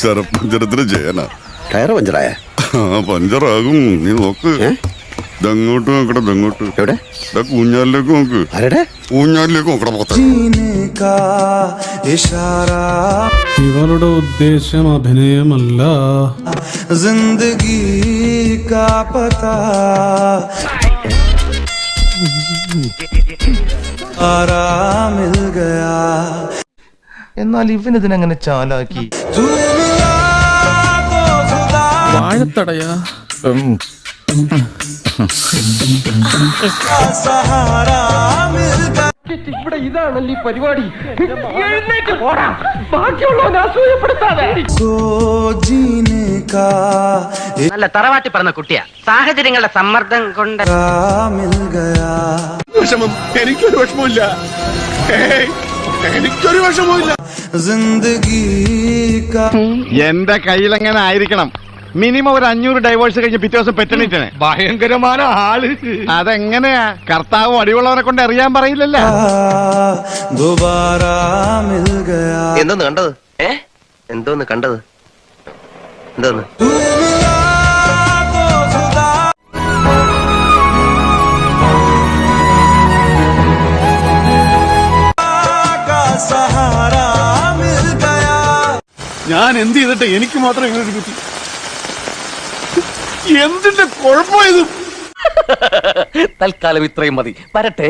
ശരപ്പഞ്ചരത്തിന് ചെയ്യാനാ ടയർ പഞ്ചറായ? പഞ്ചറാകും. നീ നോക്ക്. ഇതങ്ങോട്ട് നോക്കട്ടെ ഇതങ്ങോട്ട്. എവിടെ? ഊഞ്ഞാലിലേക്ക് നോക്ക്. ആരുടെ? ഊഞ്ഞാലിലേക്ക് നോക്കട പോത്ത ഇവരുടെ ഉദ്ദേശം അഭിനയമല്ല. ജിന്ദഗി എന്നാൽ ഇവനിതിനെങ്ങനെ ചാലാക്കി? വാഴത്തടയാ. ഇവിടെ ഇതാണല്ലോ ഈ പരിപാടി. എഴുന്നേറ്റ് പോടാ. ബാക്കിയുള്ളവനെ അസൂയപ്പെടുത്താതെ. നല്ല തറവാട്ടി പറഞ്ഞ കുട്ടിയാ. സാഹചര്യങ്ങളുടെ സമ്മർദ്ദം കൊണ്ട് വിഷമം. എനിക്കൊരു വിഷമമില്ല എനിക്കൊരു വിഷമമില്ല എന്റെ കയ്യിലെങ്ങനെ ആയിരിക്കണം? മിനിമം ഒരു അഞ്ഞൂറ് ഡൈവേഴ്സ് കഴിഞ്ഞ് പിറ്റേ ദിവസം പെറ്റണിട്ടേ ഭയങ്കരമാണ് ആൾ. അതെങ്ങനെയാ? കർത്താവ് അടിയുള്ളവരെ കൊണ്ട് അറിയാൻ പറയില്ലല്ലോ. എന്തോന്ന് കണ്ടത്? ഏ? എന്തോന്ന് കണ്ടത്? എന്തോന്ന്? ഞാൻ എന്ത് ചെയ്തിട്ട് എനിക്ക് മാത്രം ഇങ്ങനെ ഒരു എന്തിന്റെ കുഴപ്പമായത് തൽക്കാലം ഇത്രയും മതി. വരട്ടെ.